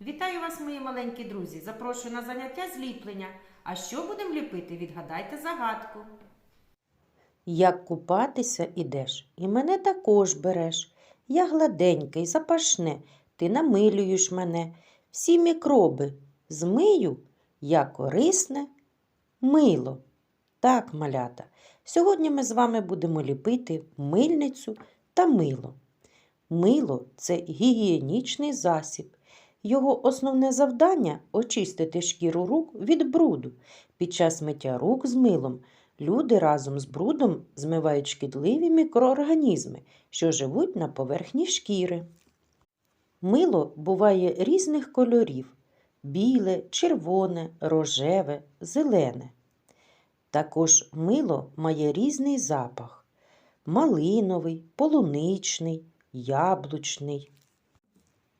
Вітаю вас, мої маленькі друзі! Запрошую на заняття зліплення. А що будемо ліпити? Відгадайте загадку. Як купатися ідеш, і мене також береш. Я гладенька й запашне, ти намилюєш мене. Всі мікроби змию, я корисне мило. Так, малята, сьогодні ми з вами будемо ліпити мильницю та мило. Мило це гігієнічний засіб. Його основне завдання очистити шкіру рук від бруду. Під час миття рук з милом Люди разом з брудом змивають шкідливі мікроорганізми, що живуть на поверхні шкіри. Мило буває різних кольорів біле, червоне, рожеве, зелене. Також мило має різний запах малиновий, полуничний, яблучний.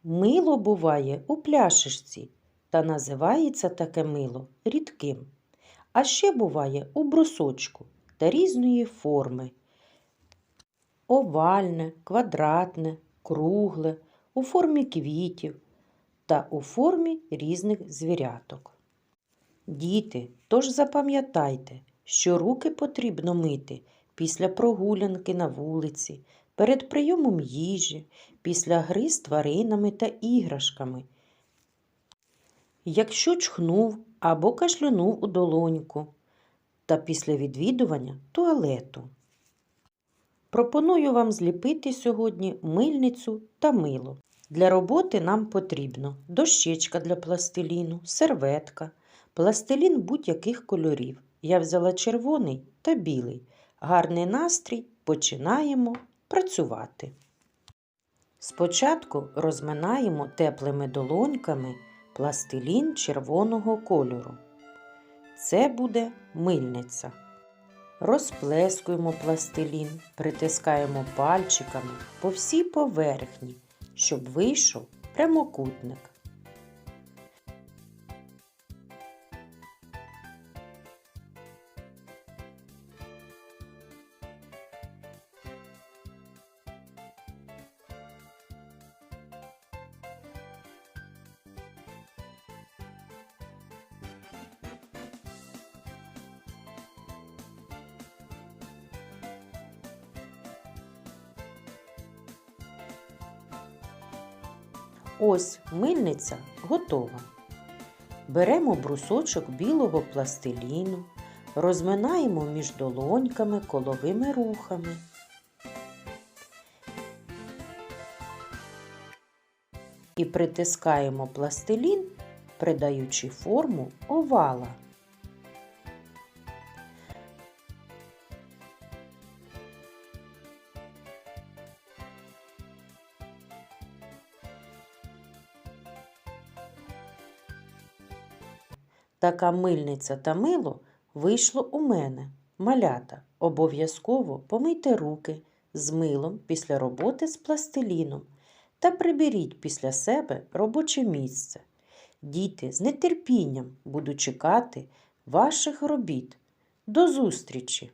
Мило буває у пляшечці та називається таке мило рідким. А ще буває у брусочку та різної форми. Овальне, квадратне, кругле, у формі квітів та у формі різних звіряток. Діти, тож запам'ятайте, що руки потрібно мити після прогулянки на вулиці, перед прийомом їжі, після гри з тваринами та іграшками. Якщо чхнув або кашлянув у долоньку та після відвідування туалету. Пропоную вам зліпити сьогодні мильницю та мило. Для роботи нам потрібно дощечка для пластиліну, серветка, пластилін будь-яких кольорів. Я взяла червоний та білий. Гарний настрій. Починаємо працювати. Спочатку розминаємо теплими долоньками пластилін червоного кольору. Це буде мильниця. Розплескуємо пластилін, притискаємо пальчиками по всій поверхні, щоб вийшов прямокутник. Ось мильниця готова. Беремо брусочок білого пластиліну, розминаємо між долоньками коловими рухами. І притискаємо пластилін, придаючи форму овала. Така мильниця та мило вийшло у мене. Малята, обов'язково помийте руки з милом після роботи з пластиліном та приберіть після себе робоче місце. Діти з нетерпінням будуть чекати ваших робіт. До зустрічі!